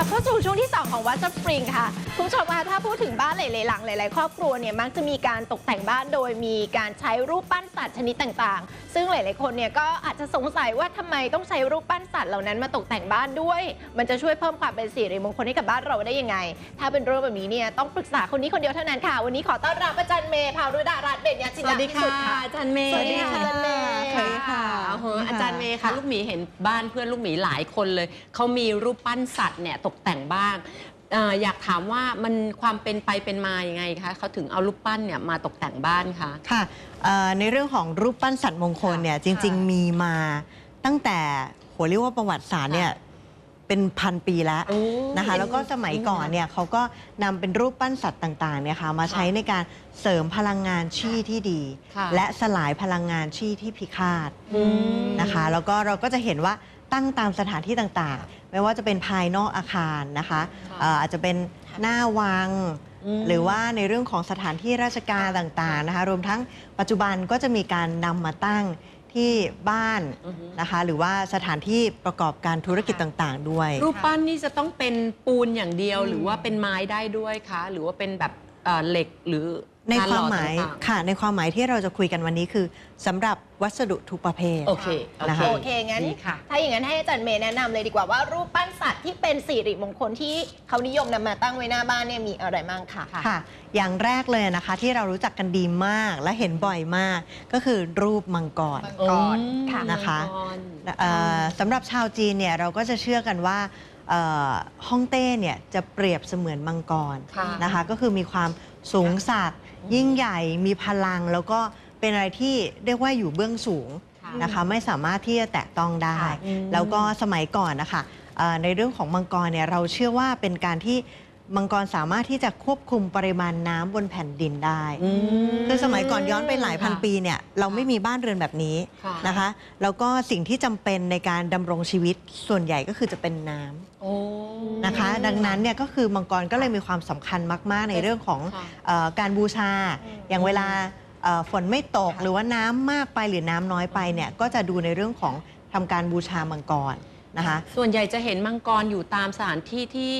ลับเข้าสู่ช่วงที่ 2 ของวัดสปริงค่ะ คุณผู้ชมคะถ้าพูดถึงบ้านหลาย ๆ หลัง หลาย ๆ ครอบครัวเนี่ยมักจะมีการตกแต่งบ้านโดยมีการใช้รูปปั้นสัตว์ชนิดต่าง ๆ ซึ่งหลาย ๆ คนเนี่ยก็อาจจะสงสัยว่าทำไมต้องใช้รูปปั้นสัตว์เหล่านั้นมาตกแต่งบ้านด้วย มันจะช่วยเพิ่มความเป็นสิริมงคลให้กับบ้านเราได้ยังไง ถ้าเป็นเรื่องแบบนี้เนี่ยต้องปรึกษาคนนี้คนเดียวเท่านั้นค่ะ วันนี้ขอต้อนรับอาจารย์เมย์ภาวรุดารัตน์เบญญาจินสดาวัสดีพิค่ะสุทธิ์ค่ะอาจารย์เมย์สวัสดีค่ะอาจารย์เมย์สวัสดีค่ะโอ้โหอาจารย์เมย์ค่ะลูกหมีเห็นบ้านเพื่อนลูกหมีหลายคนเลยเขามีรูปปั้นสัตว์เนี่ยตกแต่งบ้านเอ่ออยากถามว่ามันความเป็นไปเป็นมายังไงคะเขาถึงเอารูปปั้นเนี่ยมาตกแต่งบ้านคะค่ะเอ่อในเรื่องของรูปปั้นสัตว์มงคลเนี่ยจริง ๆ มีมาตั้งแต่โหเรียกว่าประวัติศาสตร์เนี่ยเป็นพันปีแล้วโอ้นะคะเป็นแล้วก็สมัยก่อนเนี่ยเขาก็นำเป็นรูปปั้นสัตว์ต่างๆเนี่ยค่ะมาใช้ในการเสริมพลังงานชี่ที่ดีค่ะและสลายพลังงานชี่ที่พิฆาตอืมนะคะ แล้วก็เราก็จะเห็นว่าตั้งตามสถานที่ต่างๆ ไม่ว่าจะเป็นภายนอกอาคารนะคะค่ะเอ่ออาจจะเป็นหน้าวังอืมหรือว่าในเรื่องของสถานที่ราชการต่างๆนะคะรวมทั้งปัจจุบันก็จะมีการนำมาตั้งที่บ้านอือฮึนะคะ หรือว่าสถานที่ประกอบการธุรกิจต่างๆ ด้วย รูปปั้นนี่จะต้องเป็นปูนอย่างเดียว หรือว่าเป็นไม้ได้ด้วยคะหรือว่าเป็นแบบเอ่อเหล็กหรือในกรควาหล่มอหมายต่งๆค่ะในความหมายที่เราจะคุยกันวันนี้คือสำหรับวัสดุทุกประเภท โอเคโอนะเคคะโอเคงั้นดีค่ะถ้าอย่างนั้นให้อาจารย์เมย์แนะนำเลยดีกว่าว่ารูปปั้นสัตว์ที่เป็นสิริมงคลที่เขานิยมนำมาตั้งไว้หน้าบ้านเนี่ยมีอะไรบ้างค่ะค่ะ อย่างแรกเลยนะคะที่เรารู้จักกันดีมากและเห็นบ่อยมาก ก็คือรูปมังกรมังกรอืมค่ะนะคะมังกรเอ่อสำหรับชาวจีนเนี่ยเราก็จะเชื่อกันว่าเอ่อฮ่องเต้เนี่ยจะเปรียบเสมือนมังกรค่ะนะคะก็คือมีความสูงสัก ยิ่งใหญ่มีพลังแล้วก็เป็นอะไรที่เรียกว่าอยู่เบื้องสูงค่ะนะคะไม่สามารถที่จะแตะต้องได้ค่ะอืมแล้วก็สมัยก่อนนะคะเอ่อในเรื่องของมังกรเนี่ยเราเชื่อว่าเป็นการที่ มังกรสามารถที่จะควบคุมปริมาณน้ำบนแผ่นดินได้อืมคือสมัยก่อนย้อนไปหลายพันค่ะปีเนี่ยเราไม่มีบ้านเรือนแบบนี้ค่ะ นะคะ แล้วก็สิ่งที่จำเป็นในการดำรงชีวิตส่วนใหญ่ก็คือจะเป็นน้ำโอ้ นะคะ ดังนั้นเนี่ยก็คือมังกรก็เลยมีความสำคัญมาก ๆ ในเรื่องของค่ะเออการบูชา อืมอย่างเวลาเอ่อฝนไม่ตกค่ะ หรือว่าน้ำมากไปหรือน้ำน้อยไปเนี่ยก็จะดูในเรื่องของทำการบูชามังกร นะคะ ส่วนใหญ่จะเห็นมังกรอยู่ตามสถานที่ที่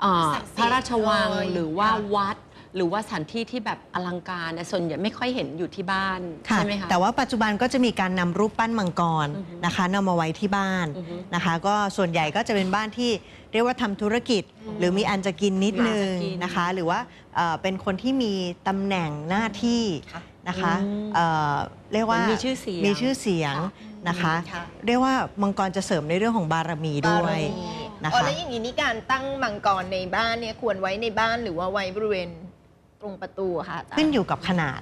เอ่อศักดิ์สิทธิ์พระราชวังเลยหรือว่าค่ะ วัด หรือว่าสถานที่ที่แบบอลังการนะส่วนใหญ่ไม่ค่อยเห็นอยู่ที่บ้านค่ะใช่ไหมคะ แต่ว่าปัจจุบันก็จะมีการนำรูปปั้นมังกรอือฮึ นะคะนำมาไว้ที่บ้านอือฮึ นะคะ ก็ส่วนใหญ่ก็จะเป็นบ้านที่เรียกว่าทำธุรกิจหรือมีอันจะกินนิดนึงมีอันจะกินนะคะ หรือว่าเอ่อเป็นคนที่มีตำแหน่งหน้าที่ค่ะ นะคะอืมเอ่อเรียกว่าเหมือนมีชื่อเสียง มีชื่อเสียง นะคะ ค่ะ เรียกว่ามังกรจะเสริมในเรื่องของบารมีด้วยบารมีนะคะ อ๋อแล้วอย่างนี้นี่การตั้งมังกรในบ้านเนี่ยควรไว้ในบ้านหรือว่าไว้บริเวณตรงประตูอะค่ะอาจารย์ ขึ้นอยู่กับขนาด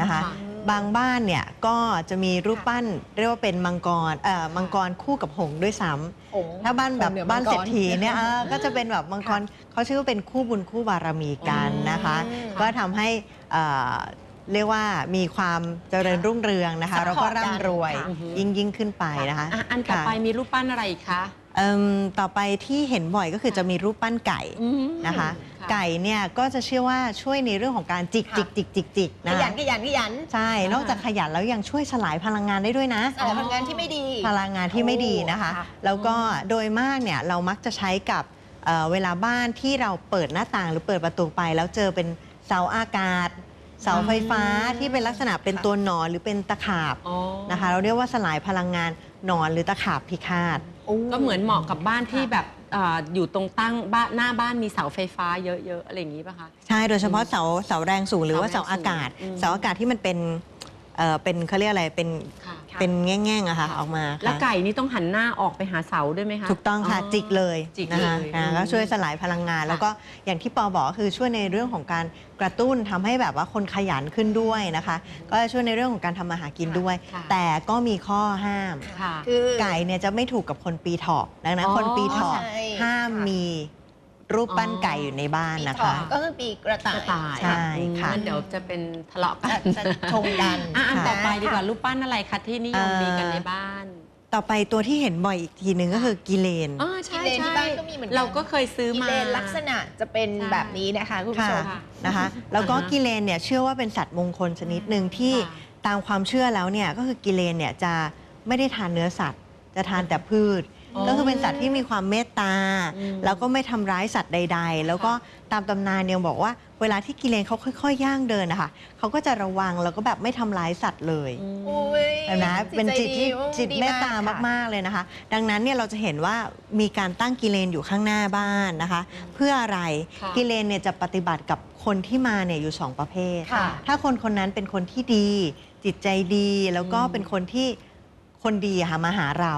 นะคะ ค่ะ บางบ้านเนี่ยก็จะมีรูปปั้นเรียกว่าเป็นมังกรเอ่อมังกรคู่กับหงส์ด้วยซ้ำองค์ถ้าบ้านแบบองค์หอบ้านมังกเศรษฐีเนี่ยเออก็จะเป็นแบบมังกรค่ะเขาชื่อว่าเป็นคู่บุญคู่บารมีกันนะคะ อืม ก็ทำให้เอ่อ เรียกว่ามีความเจริญรุ่งเรืองนะคะ Support แล้วก็ร่ำรวยกันค่ะ ยิ่งยิ่งขึ้นไปนะคะอะอันต่อไปค่ะมีรูปปั้นอะไรอีกคะเอิ่มต่อไปที่เห็นบ่อยก็คือจะมีรูปปั้นไก่อืมนะคะะไก่เนี่ยก็จะเชื่อว่าช่วยในเรื่องของการจิกค่ะจิกจิกจิกจิกขนะยันขยันขยันใช่นอกจากขยันแล้วยังช่วยสลายพลังงานได้ด้วยนะ สารพันงานที่ไม่ดี พลังงานที่ไม่ดีนะคะ โอ้ค่ะ แล้วก็โดยมากเนี่ยเรามักจะใช้กับเอ่อเวลาบ้านที่เราเปิดหน้าต่างหรือเปิดประตูไป แล้วเจอเป็นเสาอากาศ เสาไฟฟ้าที่เป็นลักษณะเป็นตัวหนอนหรือเป็นตะขาบอ๋อนะคะ เราเรียกว่าสลายพลังงานหนอนหรือตะขาบพิฆาต ก็เหมือนเหมาะกับบ้านที่แบบเอ่ออยู่ตรงตั้งบ้านหน้าบ้านมีเสาไฟฟ้าเยอะๆอะไรอย่างนี้ป่ะคะ ใช่ โดยเฉพาะเสาเสาแรงสูงหรือว่าเสาเสาแรงสูงอากาศ อืม เสาอากาศที่มันเป็นเอ่อเป็นเขาเรียกอะไรเป็น ค่ะ เป็นแง่งๆอะค่ะออกมาแล้วค่ะไก่นี่ต้องหันหน้าออกไปหาเสาด้วยไหมคะถูกต้องค่ะจิกเลยจิกนะเลคะยอ่าอืมก็ช่วยสลายพลังงาน แล้วก็อย่างที่ปอบอกก็คือช่วยในเรื่องของการกระตุ้นทำให้แบบว่าคนขยันขึ้นด้วยนะคะ ก็จะช่วยในเรื่องของการทำมาหากินด้วย ค่ะ แต่ก็มีข้อห้าม ค่ะ คือ ไก่เนี่ยจะไม่ถูกกับคนปีเถาะดังนั้น อ๋อคนปีเถาะใช่ ห้ามค่ะมี รูปปั้นอ๋อไก่อยู่ในบ้านปีนะเถาคะ ก็คือปีกระต่ายกระต่ายใช่ค่ะอืมงั้นเดี๋ยวจะเป็นทะเลาะกัจะนจะชงกัน อะอันค่ะต่อไปดีกว่ารูปปั้นอะไรคะที่นิยมเอ่อมีกันในบ้าน ต่อไปตัวที่เห็นบ่อยอีกทีหนึ่งก็คือกิเลน อ๋อใช่กิเลนที่ใช่บ้านก็มีเหมือนกัน เราก็เคยซื้อกิมา เลนลักษณะจะเป็นใช่ แบบนี้นะคะคุณผู้ชม ค่ะ นะคะ แล้วก็อ่าฮะกิเลนเนี่ยเชื่อว่าเป็นสัตว์มงคลชนิดหนึ่งที่ค่ะ ตามความเชื่อแล้วเนี่ยก็คือกิเลนเนี่ยจะไม่ได้ทานเนื้อสัตว์ จะทานแต่พืชอ๋อ ก็คือเป็นสัตว์ที่มีความเมตตาอืมแล้วก็ไม่ทำร้ายสัตว์ใด ๆ แล้วก็ตามตำนานเนี่ยบอกว่าเวลาที่กิเลนเขาค่อยๆย่างเดินนะคะเขาก็จะระวังแล้วก็แบบไม่ทำร้ายสัตว์เลยอุ้ยเห็นะเป็นจิตที่ใจดีจิตเมตตาค่ะมากๆเลยนะคะ ดังนั้นเนี่ยเราจะเห็นว่ามีการตั้งกิเลนอยู่ข้างหน้าบ้านนะคะ เพื่ออะไรค่ะกิเลนเนี่ยจะปฏิบัติกับคนที่มาเนี่ยอยู่สองประเภทค่ะถ้าคนคนนั้นเป็นคนที่ดี จิตใจดีแล้วก็เป็นคนที่คนดีอะค่ะมาหาเรา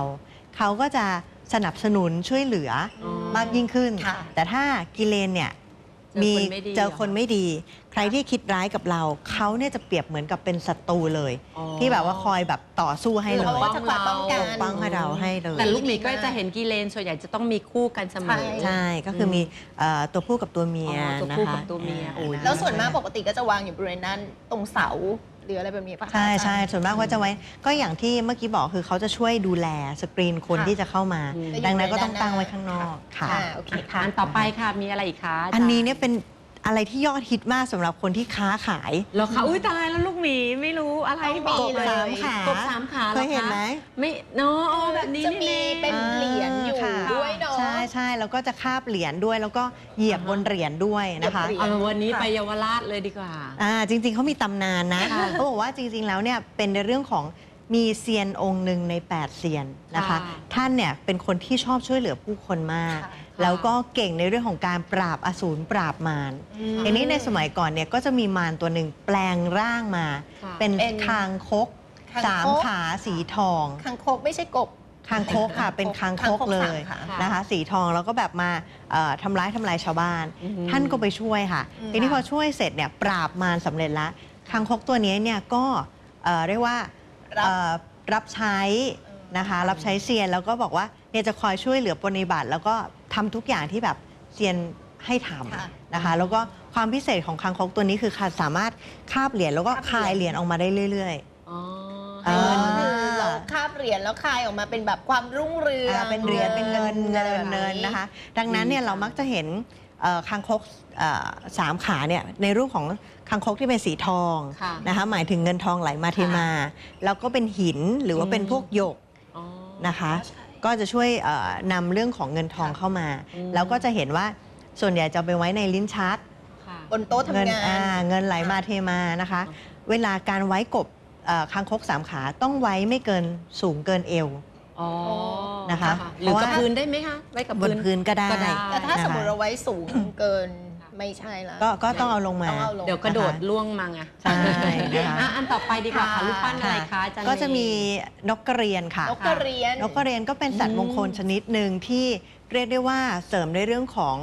เขาก็จะสนับสนุนช่วยเหลือออมากยิ่งขึ้น ค่ะแต่ถ้ากิเลนเนี่ยเจอมีคนไม่ดีเจอคนเหรอไม่ดี ใครที่คิดร้ายกับเราเขาเนี่ยจะเปรียบเหมือนกับเป็นศัตรูเลย อ๋อ ที่แบบว่าคอยแบบต่อสู้ให้เลเขายก็จะคอยป้องกัน ปกป้องให้เราให้เลย แต่ลูกหมีก็จะเห็นกิเลนส่วนใหญ่จะต้องมีคู่กันเสมอ ใช่ใช่ก็คือมีเอ่อตัวผู้กับตัวเมียอ๋อตัวนะผู้คะกับตัวเมียโอ้ย แล้วส่วนมากปกติก็จะวางอยู่บริเวณนั้นตรงเสา หรืออะไรแบบนี้ปะคะใช่อาจารย์ใช่ส่วนมากว่าจะไว้ ก็อย่างที่เมื่อกี้บอกคือเขาจะช่วยดูแลสกรีนคนค่ะที่จะเข้ามาอืมดังนั้นก็ต้องตั้งไว้ข้างนอกค่ะ อ่าโอเคค่ะอันต่อไปค่ะมีอะไรอีกคะาจารย์ อันนี้เนี่ยเป็น อะไรที่ยอดฮิตมากสำหรับคนที่ค้าขายเหรอคะอุ้ยตายแล้วลูกหมีไม่รู้อะไรต้องมีบอกเลยสามขากบสามขาเคยเห็นไหมไม่เนาะอ๋อแบบนี้จะนี่มีเอง เป็นเหรียญอยู่ค่ะด้วยเนาะ ใช่ใช่แล้วก็จะคาบเหรียญด้วย แล้วก็เหยียบบนเหรียญด้วยนะคะ เหยียบเหรียญ เอาวันนี้ไปเยาวราชเลยดีกว่า อ่าจริงๆเขามีตำนานนะค่ะเขาบอกว่าจริงๆแล้วเนี่ยเป็นในเรื่องของมีเซียนองค์หนึ่งใน 8 เซียนนะคะ ค่ะท่านเนี่ยเป็นคนที่ชอบช่วยเหลือผู้คนมาก ค่ะ แล้วก็เก่งในเรื่องของการปราบอสูรปราบมารอืมทีนี้ในสมัยก่อนเนี่ยก็จะมีมารตัวหนึ่งแปลงร่างมา ค่ะเป็นเป็นคางคกคางคก สามขาสีทองคางคกไม่ใช่กบ คางคกค่ะ เป็นคางคกเลยคางคกสามขานะคะ สีทองแล้วก็แบบมาเอ่อทำร้ายทำลายชาวบ้าน อือหือท่านก็ไปช่วยค่ะอืม ทีนี้พอช่วยเสร็จเนี่ยปราบมารสำเร็จแล้วคางคกตัวนี้เนี่ยก็เอ่อเรียกว่ารับเอ่อรับใช้นะคะ รับใช้เซียนแล้วก็บอกว่าเนี่ยจะคอยช่วยเหลือปฏิบัติ แล้วก็ ทำทุกอย่างที่แบบเซียนให้ทค่ะำนะคะ แล้วก็ความพิเศษของคางคกตัวนี้คือค่ะสามารถคาบเหรียญแล้วก็คาบเหรียญคายเหรียญออกมาได้เรื่อย อ๋ออ่าให้เงินคือเราคาบเหรียญแล้วคายออกมาเป็นแบบความรุ่งเรืๆอง อ่าเป็นเหรียญเป็นเงินเงินอะไรแบบเงินนะคะ ดังนั้นเนี่ยดีจังเรามักจะเห็นเอ่อคางคกเอ่อสามขาเนี่ยในรูปของคางคกที่เป็นสีทองค่ะนะคะหมายถึงเงินทองไหลมาเทมา แล้วก็เป็นหินหรือว่าเป็นอืมพวกหยกอ๋อนะคะใช่ ก็จะช่วยเอ่อนำเรื่องของเงินทองค่ะเข้ามาอืมแล้วก็จะเห็นว่าส่วนใหญ่จะเอาไปไว้ในลิ้นชัก ค่ะ บนโต๊ะเงิทำงาน อ่าเงินไหลมาเทมานะคะ เวลาการไว้กบเอ่อคางคกสามขาต้องไว้ไม่เกินสูงเกินเอว อ๋อนะคะหรือเพราะกับว่าพื้นได้ไหมคะ ไว้กับบนพื้นก็ได้ ก็ได้ แต่ถ้านะคะสมมติเราไว้สูงเกิน ไม่ใช่ละก็ก็ต้องเอาลงมา ต้องเอาลง เดี๋ยวกระโดดล่วงมาไงใช่นะคะ อะอันต่อไปดีกว่าค่ะค่ะรูปปั้นอะไรคะอาจารย์ก็จะมีเย์นกกระเรียนค่ะ นกกระเรียน นกกระเรียนก็เป็นสัตว์มงคลชนิดหนึ่งที่เรียกได้ว่าเสริมในเรื่องของ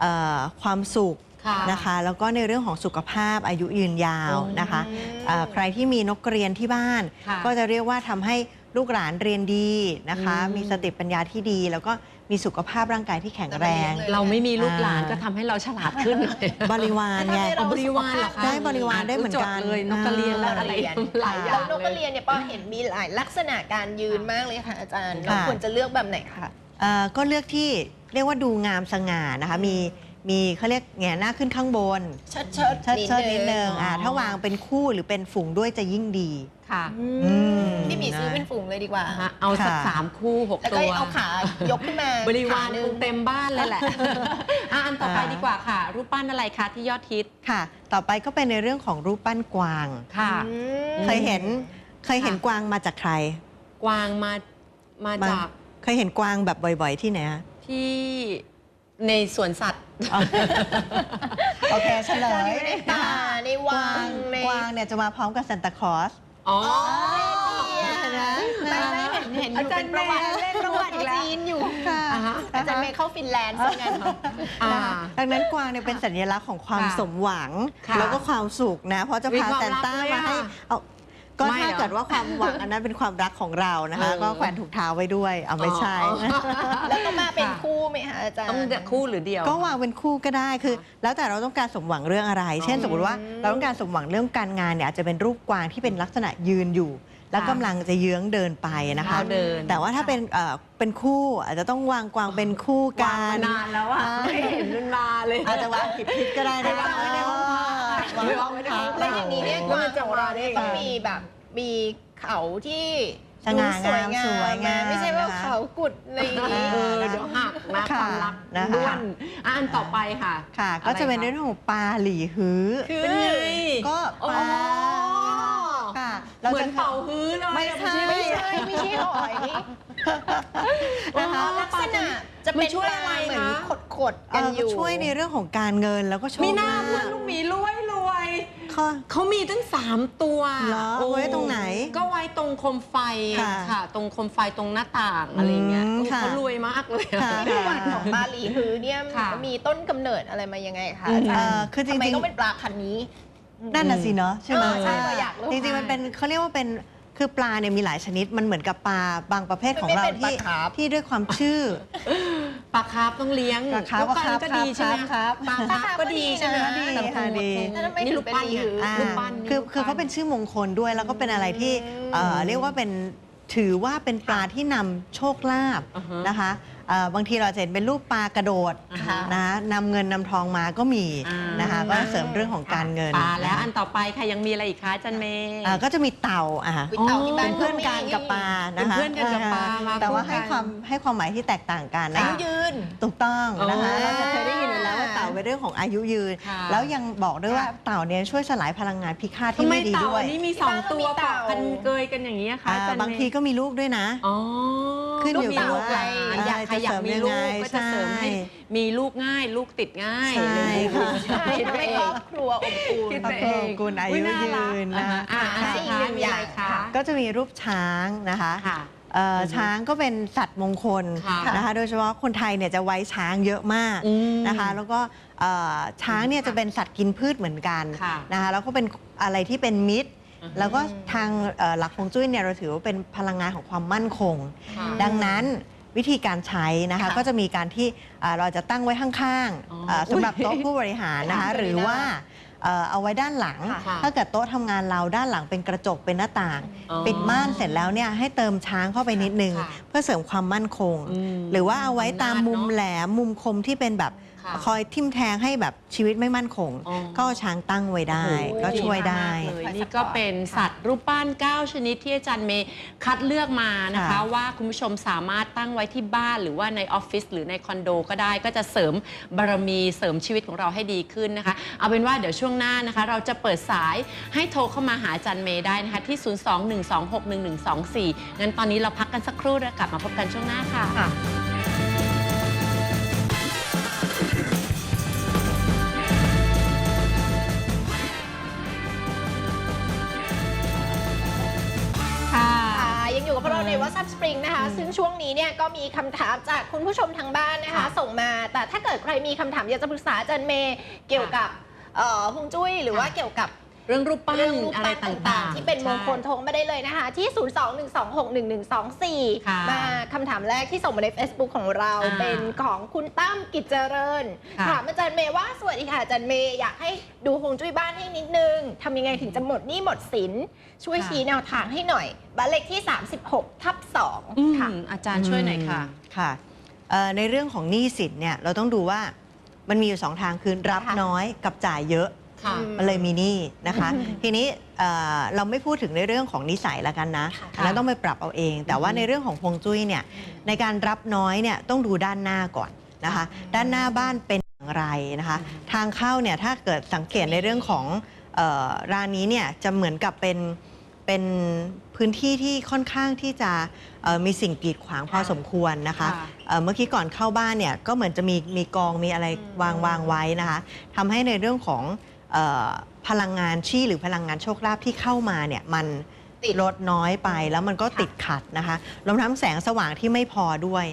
เออความสุขค่ะนะคะแล้วก็ในเรื่องของสุขภาพอายุยืนยาวอืมนะคะเอ่อใครที่มีนกกระเรียนที่บ้าน ค่ะก็จะเรียกว่าทำให้ลูกหลานเรียนดีนะคะ อืม มีสติปัญญาที่ดี แล้วก็ มีสุขภาพร่างกายที่แข็งแรงเลยเราไม่มีลูกหลานอ่าก็ทำให้เราฉลาดขึ้นเลยบริวารไง ทำให้เราบริวารเหรอคะได้บริวารได้เหมือนกันจดเลยนกกระเรียนและอะไรนกกระเรียนหลายอแล้ย่าวงนกกระเลเรียยนเนี่ยป้อเห็นมีหลายลักษณะการยืนมากเลยค่ะอาจารย์ค่ะเราควรจะเลือกแบบไหนคะ เอ่อก็เลือกที่เรียกว่าดูงามสง่านะคะมี มีเขาเรียกแหงหน้าขึ้นข้างบนเชิดเชิดเชิดเชิดนิดนึงอ่าอ๋อถ้าวางเป็นคู่หรือเป็นฝูงด้วยจะยิ่งดีค่ะอือืมมพี่หมีซื้อเป็นฝูงเลยดีกว่า ฮะเอาสักค่ะสามคู่หกแล้วตัก็ว เอาขายกขึ้นมาบริวารขหนึ่คงงเต็มบ้านเลยแหละ อะอันต่อไปดีกว่าค่ะ รูปปั้นอะไรคะที่ยอดฮิตค่ะ ต่อไปก็เป็นในเรื่องของรูปปั้นกวาง ค่ะอืมเคยเห็นเคยเห็นค่ะกวางมาจากใคร กวางมามาจากเคยเห็นกวางแบบบ่อย ๆ ที่ไหนคะที่ ในสวนสัตว์ โอเคเฉลยในป่าในกวัวางงใน กวางเนี่ยจะมาพร้อมกับซานตาคลอส อ๋ออ๋อเนี่ยนะไม่ไม่เห็นเห็นอยู่เป็นประวัติเล่นประวัติจีนอยู่ค่ะอ่าฮะอาจารย์เมย์เข้าฟินแลนด์ซะงั้นอ่านะคะดังนั้นกวางเนี่ยเป็นสัญลักษณ์ของความค่ะสมหวัง ค่ะแล้วก็ความสุขนะ เพราะจะมีพาความซานต้ารักด้วยมาให้อะเอา ก็ไม่ถ้าเหรอ เกิดว่าความหวังอันนั้นเป็นความรักของเรานะคะ เออ ก็แขวนถูกเท้าไว้ด้วยเอาไม่ใช่อ๋อแล้วก็มาเป็นค่ะ คู่ไหมคะอาจารย์ ต้องคู่หรือเดียว ก็วางเป็นคู่ก็ได้คือค่ะแล้วแต่เราต้องการสมหวังเรื่องอะไร เช่นอ๋อสมมติว่าเราต้องการสมหวังเรื่องการงานเนี่ยอาจจะเป็นรูปกวางที่เป็นลักษณะยืนอยู่ แล้วค่ะ กำลังจะเยื้องเดินไปนะคะเท้าเดินแต่ว่าถ้าเป็นเอ่อเป็นคู่อาจจะต้องวางกวางเป็นคู่วากังมาน นานแล้วอะไม่เห็นมันมาเลย อาจจะวางผิดทิศก็ได้นะไปวางไว้ในห้องพระวางไว้ ในห้องพระแล้วอย่างนี้เนี่ยกวางของเราเนี่ยต้องมีแบบมีเขาที่สง่าดูสวยงามงาสวยมงามนะไม่ใช่ว่านะคะเขากุดอะไรอย่างอ่อนอะอันต่อไปค่ะ ค่ะอะไรก็จะเป็นคะในเรื่องของปลาหลีฮื้อคือเป็นไงก็ปลาอ๋อค่ะเหมือนเป่าฮื้อเลยไม่ใช่ไม่ใช่ไม่ใช่หอยนะคะลักษณะจะเป็นมันช่วยอะไรเหมือนคะขดๆเอ่กันออยู่ช่วยในเรื่องของการเงินแล้วก็โชคมีหน้าลาเพื่อนภลูกหมีรวย รวยค่ะเขามีตั้งสามตัวเหรอเอาไว้ตรงไหน ก็ไว้ตรงโคมไฟค่ะค่ะ ตรงโคมไฟตรงหน้าต่างอะไรเงี้ยอืมโอ้ค่ะเขารวยมากเลยอะค่ะ ประวัติของบาหลีฮือเนี่ยค่ะ มีต้นกำเนิดอะไรมายังไงคะอืมอาจารเอ่ย์อคือจทำไมริงต้องเป็นปลาพันธุ์นี้ๆนั่นน่ะสิเนาะใช่ไหมเออใช่เราอยากรู้ จริงๆมันเป็นเขาเรียกว่าเป็น คือปลาเนี่ยมีหลายชนิดมันเหมือนกับปลาบางประเภทของเราไม่เป็นปลาที่คาร์ฟที่ด้วยความชื่อปลาคาร์ฟต้องเลี้ยงปลาคาร์ฟลูกปั้นก็ก็คาร์ฟดีใช่ไหมคาร์ฟปลาคาร์ฟก็ดีใช่ไหมดีแต่ค่ะดีแล้วทำไมนี่ถึลูงกเป็นปั้นลีเนี่ยฮืออ่ารูปปั้นนี่คือรูปปั้นคือเขาเป็นชื่อมงคลด้วยแล้วก็เป็นอะไรที่เอ่อเรียกว่าเป็นถือว่าเป็นปลาที่นำโชคลาภอ่าฮะนะคะเอ่อบางทีเราจะเห็นเป็นรูปปลากระโดดอ่าฮะ นะนำเงินนำทองมาก็มีอ่าน นะคะก็เสริมเรื่องของการเงินปลาแล้วอันต่อไปค่ะยังมีอะไรอีกคะอาจันเมย์อ่าก็จะมีเต่าอะวิเต่าที่บ้าเป็นนเพื่อนกันกับปลานะคะเป็นเพื่อนกันกับปลามาแต่ว่าคู่กัน ให้ความให้ความหมายที่แตกต่างกันอานะยุยืน ถูกต้องนะคะอ๋อเราจะเคยได้ยินอยู่แล้วว่าเต่าเป็นเรื่องของอายุยืน ค่ะ แล้วยังบอกด้วยว่าค่ะเต่าเนี่ยช่วยสลายพลังงานพิฆาตทำที่ไมไม่ดีเต่าด้วยอันนี้มีสองตัวที่บ้านก็มีเต่า เกาะกันเกยกันอย่างนี้ยค่ะอ่าอาจารย์บางทีก็มีลูกด้วยนะ อ๋อ ขึ้นอยู่มีกับลูกว่าหลานอยากใครอยากมีลูกก็จะเสริมให้ใช่มีลูกง่าย ลูกติดง่ายใช่ค่ะใช่คิดทำไปให้เอครงอบครัวอบอุ่นคิดครไปอบคเอรัวงคุณอายุอุ๊น่ารักยืนอ่านะอ่าอ่าอ่าอีกหนึ่งอย่างมีะไรคะก็จะมีรูปช้างนะคะค่ะเอ่อออฮึช้างก็เป็นสัตว์มงคลค่ะนะคะโดยเฉพาะคนไทยเนี่ยจะไว้ช้างเยอะมากอืมนะคะแล้วก็เอ่อช้างเนี่ยจะเป็นสัตว์กินพืชเหมือนกันค่ะนะคะแล้วก็เป็นอะไรที่เป็นมิตรอือฮึ แล้วก็ทางเอ่อหลักฮวงจุ้ยเนี่ยเราถือว่าเป็นพลังงานของความมั่นคงค่ะดังนั้นวิธีการใช้นะคะค่ะก็จะมีการที่เอ่อเราจะตั้งไว้ข้างอ๋อๆเอ่อสำหรับโต๊ะผู้บริหารนะคะค่ะหรือว่าเอ่อเอาไว้ด้านหลังค่ะถ้าเกิดโต๊ะทำงานเราด้านหลังเป็นกระจกเป็นหน้าต่างอ๋อปิดม่านเสร็จแล้วเนี่ยให้เติมช้างเข้าไปนิดนึงค่ะเพื่อเสริมความมั่นคงอืมหรือว่าเอาไว้ตามมุมอำนาจเนอะแหลมมุมคมที่เป็นแบบ ค่ะคอยทิ่มแทงให้แบบชีวิตไม่มั่นคง อ๋อ ก็เอาช้างตั้งไว้ได้ โอ้โหก็ช่วยได้ มากเลยนี่ก็เป็นสัตว์รูปปั้น 9 ชนิดที่อาจารย์เมย์คัดเลือกมานะคะ ค่ะ ว่าคุณผู้ชมสามารถตั้งไว้ที่บ้านหรือว่าในออฟฟิศหรือในคอนโดก็ได้ ก็จะเสริมบารมีเสริมชีวิตของเราให้ดีขึ้นนะคะ เอาเป็นว่าเดี๋ยวช่วงหน้านะคะ เราจะเปิดสายให้โทรเข้ามาหาอาจารย์เมย์ได้นะคะ ที่ 021261124งั้นตอนนี้เราพักกันสักครู่แล้วกลับมาพบกันช่วงหน้าค่ะ ค่ะ กเราใน WhatsApp Spring นะคะ ซึ่งช่วงนี้เนี่ยก็มีคำถามจากคุณผู้ชมทางบ้านนะคะค่ะส่งมา แต่ถ้าเกิดใครมีคำถามอยากจะปรึกษาอาจารย์เมย์เกี่ยวกับเอ่อฮวงจุ้ยหรือว่าค่ะเกี่ยวกับ เรื่องรูปปั้นเรื่องรูปอะไรปั้นต่าต่างงๆ ๆ ที่เป็นมงคลใช่โทรมาได้เลยนะคะ ที่021261124ค่ะมาคำถามแรกที่ส่งมาใน Facebook ของเราอ่าเป็นของคุณตั้มกิจเจริญค่ะ ถามอาจารย์เมย์ว่า สวัสดีค่ะอาจารย์เมย์อยากให้ดูฮวงจุ้ยบ้านให้นิดนึงทำยังไงถึงจะหมดหนี้หมดสิน ช่วยค่ะชี้แนวทางให้หน่อยบ้านเลขที่ 36 ทับอืม2ค่ะ อาจารย์ช่วยหน่อยค่ะ ค่ะเอ่อในเรื่องของหนี้สินเนี่ยเราต้องดูว่ามันมีอยู่สองทางคือรับค่ะน้อยกับจ่ายเยอะ ค่ะอืมมันเลยมีหนี้นะคะอืมทีนี้เอ่อเราไม่พูดถึงในเรื่องของนิสัยละกันนะค่ะ อันนั้นต้องไปปรับเอาเอง แต่ว่าอืมในเรื่องของฮวงจุ้ยเนี่ยในการรับน้อยเนี่ยต้องดูด้านหน้าก่อนนะคะ ด้านหน้าบ้านเป็นอย่างไรนะคะ ทางเข้าเนี่ยถ้าเกิดสังเกตในเรื่องของเอ่อร้านนี้เนี่ยจะเหมือนกับเป็นเป็นพื้นที่ที่ค่อนข้างที่จะเอ่อมีสิ่งกีดขวางพอค่ะสมควรนะคะ ค่ะ เอ่อเมื่อกี้ก่อนเข้าบ้านเนี่ยก็เหมือนจะมีมีกองมีอะไรอืมวางวางไว้นะคะทำให้ในเรื่องของเอ่อ พลังงานชี่หรือพลังงานโชคลาภที่เข้ามาเนี่ยมันติดลดน้อยไปแล้วมันก็ค่ะติดขัดนะคะรวมทั้งแสงสว่างที่ไม่พอด้วย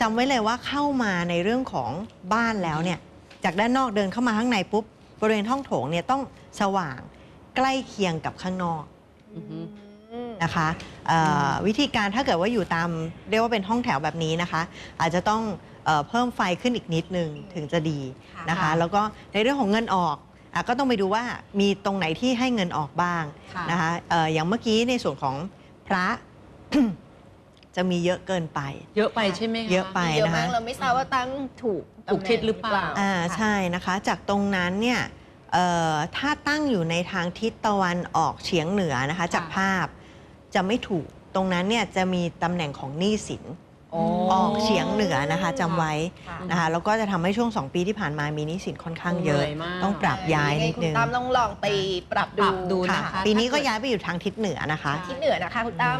จำไว้เลยว่าเข้ามาในเรื่องของบ้านแล้วเนี่ยจากด้านนอกเดินเข้ามาข้างในปุ๊บบริเวณห้องโถงเนี่ยต้องสว่างใกล้เคียงกับข้างนอกอือฮึอืมนะคะเอ่อวิธีการถ้าเกิดว่าอยู่ตามเรียกว่าเป็นห้องแถวแบบนี้นะคะ อาจจะต้องเออเพิ่มไฟขึ้นอีกนิดนึงถึงจะดีนะคะค่ะแล้วก็ในเรื่องของเงินออก อะก็ต้องไปดูว่ามีตรงไหนที่ให้เงินออกบ้างค่ะ นะคะเอ่ออย่างเมื่อกี้ในส่วนของพระ จะมีเยอะเกินไป เยอะไปใช่ไหมคะ เยอะไป เยอะนะมาคะกเราไม่ทราบว่าตั้งถูกถูกทิศหรือเปล่า อ่าค่ะใช่นะคะ จากตรงนั้นเนี่ยเอ่อถ้าตั้งอยู่ในทางทิศตะวันออกเฉียงเหนือนะคะ จากภาพจะไม่ถูกตรงนั้นเนี่ยจะมีตำแหน่งของหนี้สิน ออกเฉียงเหนือนะคะจำไว้ค่ะนะคะแล้วก็จะทำให้ช่วง 2 ปีที่ผ่านมามีหนี้สินค่อนข้างเยอะ เหนื่อยมาก ต้องปรับย้ายนิดนึงคุณตั้มต้องลองไปปรับปดูรับดู ค่ะนะคะ ปีนี้ก็ถ้าเกิดย้ายไปอยู่ทางทิศเหนือนะคะ ที่เหนือนะคะคุณตั้ม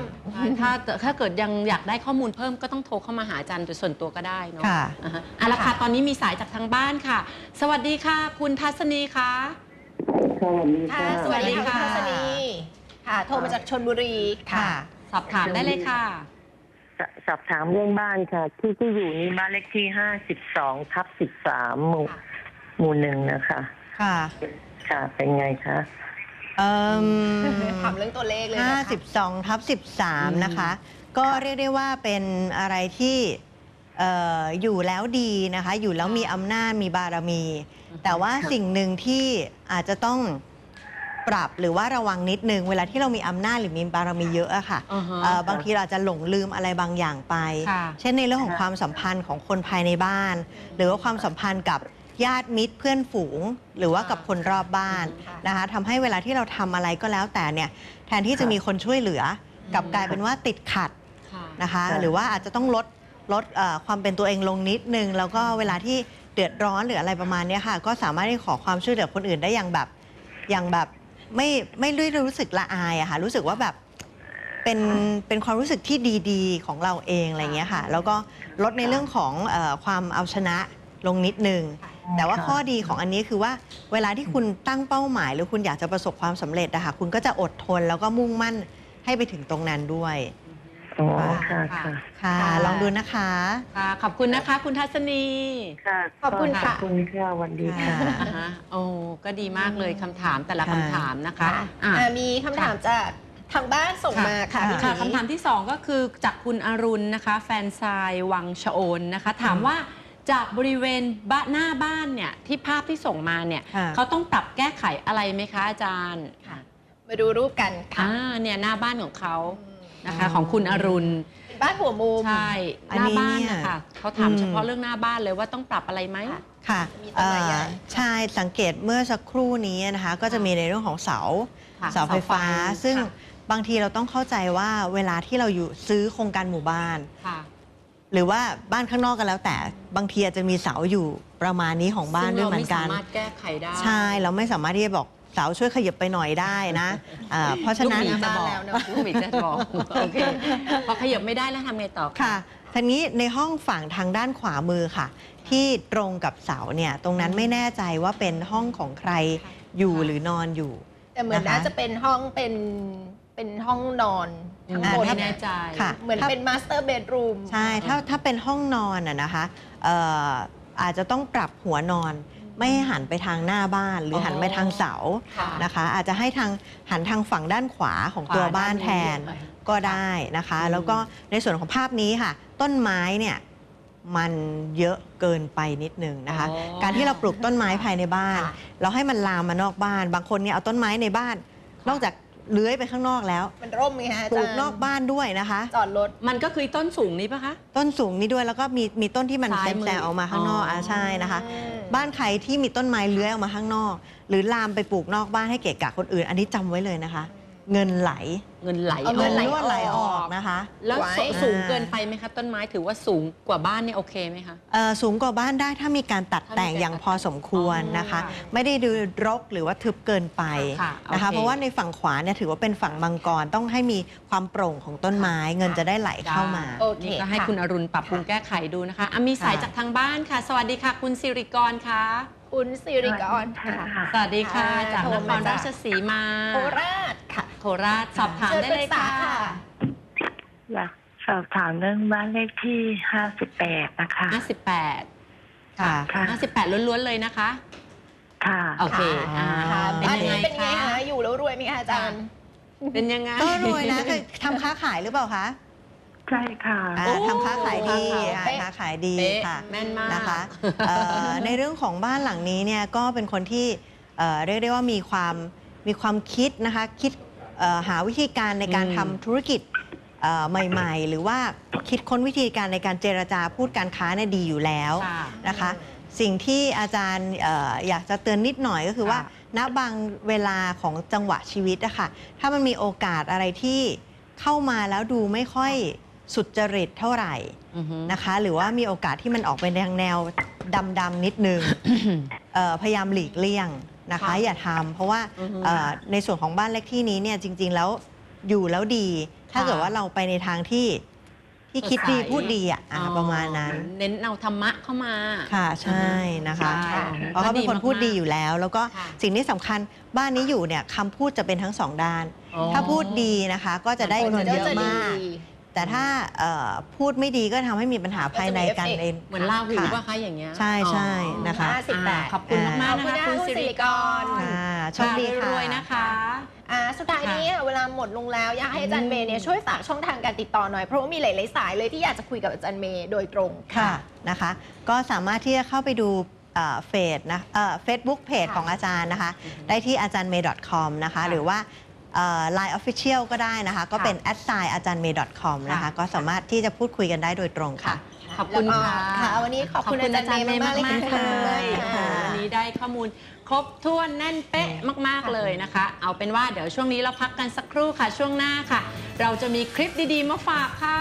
ถ้าถ้าเกิดยังอยากได้ข้อมูลเพิ่มก็ต้องโทรเข้ามาหาอาจารย์โดยส่วนตัวก็ได้เนาะค่ะ อ่าฮะเอาละค่ะ ตอนนี้มีสายจากทางบ้านค่ะ สวัสดีค่ะ คุณทัศนีคะสวัสดีค่ะค่ะ สวัสดีค่ะ สวัสดีค่ะ คุณทัศนีค่ะ โทรมาจากชนบุรีค่ะค่ะสอบถามได้เลยค่ะ สสอบถามเรื่องบ้านค่ะ ที่ที่อยู่นี้บ้านเลขที่ห้าสิบสองทับสิบสามหมู่ค่ะหมู่หนึ่งนะคะ ค่ะค่ะ เป็นไงคะเอ่มถามเรื่องตัวเลขเลยนะคะ52ทับ13นะคะ ก็เรียกได้ว่าเป็นอะไรที่เอ่ออยู่แล้วดีนะคะ อยู่แล้วมีอำนาจมีบารมี แต่ว่าสิ่งหนึ่งที่อาจจะต้อง ปรับหรือว่าระวังนิดนึง เวลาที่เรามีอำนาจหรือมีบารมีเยอะอะค่ะอ่าฮะเอ่อบางทีเราอาจจะหลงลืมอะไรบางอย่างไป ค่ะเช่นในเรื่องของค่ะความสัมพันธ์ของคนภายในบ้าน หรือว่าความสัมพันธ์กับญาติมิตรเพื่อนฝูง หรือว่ากับคนรอบบ้านค่ะ นะคะทำให้เวลาที่เราทำอะไรก็แล้วแต่เนี่ยแทนที่จะมีคนช่วยเหลือกลับกลายเป็นว่าติดขัด ค่ะ นะคะค่ะ หรือว่าอาจจะต้องลดลดเอ่อความเป็นตัวเองลงนิดนึง แล้วก็เวลาที่เดือดร้อนหรืออะไรประมาณเนี้ยค่ะ ก็สามารถที่ขอความช่วยเหลือคนอื่นได้อย่างแบบอย่างแบบ ไม่ไม่ได้รู้สึกละอายอะค่ะ รู้สึกว่าแบบเป็นเป็นความรู้สึกที่ดีๆ ของเราเองอะไรเงี้ยค่ะ แล้วก็ลดในเรื่องของเออความเอาชนะลงนิดนึง แต่ว่าข้อดีของอันนี้คือว่าเวลาที่คุณตั้งเป้าหมาย หรือคุณอยากจะประสบความสำเร็จนะคะคุณก็จะอดทนแล้วก็มุ่งมั่นให้ไปถึงตรงนั้นด้วย อ๋อค่ะค่ะค่ะ ค่ะ ค่ะ ลองดูนะคะ ค่ะขอบคุณนะคะ คุณทัศนี ค่ะขอบคุณค่ะ ขอบคุณค่ะสวัสดีค่ะค่ะ อ่าฮะโอ้ก็ดีมากเลยคำถามแต่ละค่ะคำถามนะคะค่ะอะ อ่ามีคำถามจากทางบ้านส่งมาค่ะค่ะพี่ค่ะหมี คำถามที่ 2 ก็คือจากคุณอรุณนะคะ แฟนทรายวังชะโอนนะคะ ถามว่าจากบริเวณบ้านหน้าบ้านเนี่ยที่ภาพที่ส่งมาเนี่ยค่ะ เขาต้องปรับแก้ไขอะไรไหมคะอาจารย์ค่ะมาดูรูปกันค่ะอ่าเนี่ยหน้าบ้านของเขาอืม นะคะ ของคุณอรุณเป็นบ้านหัวมุม ใช่ อันหน้านี้บ้านเนี่ยนะคะเขาถามอืม เฉพาะเรื่องหน้าบ้านเลยว่าต้องปรับอะไรไหมค่ะค่ะมีต้นไม้ใหญ่ เอ่อใช่สังเกตเมื่อสักครู่นี้นะคะก็จะมีในเรื่องของเสา ค่ะเสาไฟฟ้าเสาไฟซึ่งค่ะบางทีเราต้องเข้าใจว่าเวลาที่เราอยู่ซื้อโครงการหมู่บ้าน ค่ะ หรือว่าบ้านข้างนอกกันแล้วแต่บางทีอาจจะมีเสาอยู่ประมาณนี้ของบ้านด้วยเหมือนกันซึ่งเราไม่สามารถแก้ไขได้ ใช่ เราไม่สามารถที่จะบอกเสาช่วยขยับไปหน่อยได้นะอ่าเพราะฉะนั้น ลูกหมีจะบอกบ้านแล้วเนอะลูกหมีจะบอกโอเคพอขยับไม่ได้แล้วทำไงต่อ ค่ะทีนี้ในห้องฝั่งทางด้านขวามือค่ะ ที่ตรงกับเสาเนี่ย ตรงนั้นไม่แน่ใจว่าเป็นห้องของใครอยู่หรือนอนอยู่ แต่เหมือนนะคะ น่าจะเป็นห้องเป็นเป็นห้องนอนทั้งอ่าหมดไม่ถ้าแน่ใจ ค่ะเหมือนเป็นมาสเตอร์เบดรูม ใช่ ถ้าถ้าเป็นห้องนอนอะนะคะเอ่ออาจจะต้องปรับหัวนอน ไม่ให้หันไปทางหน้าบ้านหรือออหันไปทางเสาค่ะนะคะ อาจจะให้ทางหันทางฝั่งด้านขวาของตัวขวาบ้านด้านนี้แทนด้วยก็ได้นะคะ อืม แล้วก็ในส่วนของภาพนี้ค่ะ ต้นไม้เนี่ยมันเยอะเกินไปนิดนึงนะคะ อ๋อการที่เราปลูกต้นไม้ภายในบ้าน ค่ะเราให้มันลามมานอกบ้าน บางคนเนี่ยเอาต้นไม้ในบ้าน นอกจาก เลื้อยไปข้างนอกแล้วมันร่มไงฮะอาปลูจารกย์นอกบ้านด้วยนะคะ จอดรถ มันก็คือต้นสูงนี้ปะคะ ต้นสูงนี้ด้วยแล้วก็มีมีต้นที่มันซ้าแซยมมือ แซมออกมาข้างนอกอ๋ออ่อ่าใช่นะคะอืมบ้านใครที่มีต้นไม้เลื้อยออกมาข้างนอก หรือลามไปปลูกนอกบ้านให้เกะกะคนอื่น อันนี้จำไว้เลยนะคะ เงินไหลเงินไหลเอาเงินไหลรั่วไหลออออกกนะคะ แล้วไว้สูสูงเกินไปไหมคะ ต้นไม้ถือว่าสูงกว่าบ้านเนี่ยโอเคไหมคะ เอ่อสูงกว่าบ้านได้ถ้ามีการตัดแต่งอย่างพอสมควรนะคะอ๋อไม่ได้ดูรกหรือว่าทึบเกินไปค่ะนะคะ โอเค เพราะว่าในฝั่งขวาเนี่ยถือว่าเป็นฝั่งมังกรต้องให้มีความโปร่งของต้นไม้เงินจะได้ไหลเข้ามา โอเคนี่ก็ให้ค่ะ คุณอรุณปรับปรุงแก้ไขดูนะคะอะมีสายค่ะ จากทางบ้านค่ะ สวัสดีค่ะ คุณสิริกรค่ะ คุณสิริกรค่ะ สวัสดีค่ะ ค่ะจากโทนรคมารจาก ราชสีมาโคราชค่ะ โคราชสอบถามเชิญได้ปรึเลกยษาค่ะค่ะ อยากสอบถามเรื่องบ้านเลขที่ห้าสิบแปดนะคะ 58 ค่ะ ค่ะ 58 ล้วนๆ เลยนะคะ ค่ะ โอเคอ่าค่ะเป็นบ้านยังไงนี้เป็นไงคะ คะอยู่แล้วรวยไหมคะอาจารย์ เป็นยังไง ก็รวยนะเคยทำค้าขายหรือเปล่าคะ ใช่ค่ะ อ่าโอ้ทำค้าขายดีเป๊ะอ่าค้าขายดีเป๊ะค่ะแม่นมากนะคะเอ่อในเรื่องของบ้านหลังนี้เนี่ยก็เป็นคนที่เอ่อเรียกได้ว่ามีความมีความคิดนะคะคิดเอ่อหาวิธีการในการอืม ทำธุรกิจเอ่อใหม่ ๆ หรือว่าคิดค้นวิธีการในการเจรจาพูดการค้าเนี่ยดีอยู่แล้ว ค่ะ นะคะ สิ่งที่อาจารย์เอ่ออยากจะเตือนนิดหน่อยก็คือว่า ค่ะณบางเวลาของจังหวะชีวิตอะค่ะถ้ามันมีโอกาสอะไรที่เข้ามาแล้วดูไม่ค่อย สุจริตเท่าไหร่อือฮึนะคะ หรือว่ามีโอกาสที่มันออกไปในทางแนวดำๆนิดนึงเอ่อพยายามหลีกเลี่ยงนะคะค่ะอย่าทำเพราะว่าอือฮึเอ่อในส่วนของบ้านเลขที่นี้เนี่ยจริง ๆ แล้วอยู่แล้วดี ถ้าค่ะเกิดว่าเราไปในทางที่ที่คิดดีสดใสพูดดีอะอ่าประมาณนั้น เน้นเอาธรรมะเข้ามาค่ะใช่นะคะใช่เพราะเขาเป็นคนพูดดีอยู่แล้ว แล้วก็ค่ะสิ่งที่สำคัญบ้านนี้อยู่เนี่ยคำพูดจะเป็นทั้งสองด้านอ๋อถ้าพูดดีนะคะ ก็จะได้เงินเยอะมากดี แต่ถ้าเอ่อพูดไม่ดีก็ทำให้มีปัญหาภายในกันก็จะมีเองเหมือนลาหูค่ะป่ะคะอย่างเงี้ยใช่ใช่อ๋อนะคะห้าสิบแปดขอบคุณมากๆนะคะขอบคุณคุณค่ะสิริกรค่ะโชคดีรค่ะวยๆนะคะอ่าสุดท้ายนี้อะเวลาหมดลงแล้วอยากให้อาจารย์เมย์เนี่ยช่วยฝากช่องทางการติดต่อหน่อยเพราะว่ามีหลาย ๆ สายเลยที่อยากจะคุยกับอาจารย์เมย์โดยตรงค่ะนะคะ ก็สามารถที่จะเข้าไปดูเฟซนะเฟซบุ๊กเพจค่ะของอาจารย์นะคะ ได้ที่อาจารย์เมย์ .com นะคะค่ะหรือว่า ไลน์ออฟฟิเชียลก็ได้นะคะ ก็เป็น a d s i g n อาจารย์เมย์ .com นะคะค่ะก็สามารถที่จะพูดคุยกันได้โดยตรงค่ะ ขอบคุณแล้วก็ค่ะค่ะ วันนี้ขอบคุณอาจารย์เมย์มากๆเลยขอบณค่ะอาจารย์เมย์มากๆเลยค่ะวันนี้ได้ข้อมูลครบถ้วนแน่นเป๊ะมาก ๆ เลยนะคะ เอาเป็นว่าเดี๋ยวช่วงนี้เราพักกันสักครู่ค่ะ ช่วงหน้าค่ะ เราจะมีคลิปดี ๆ มาฝากค่ะ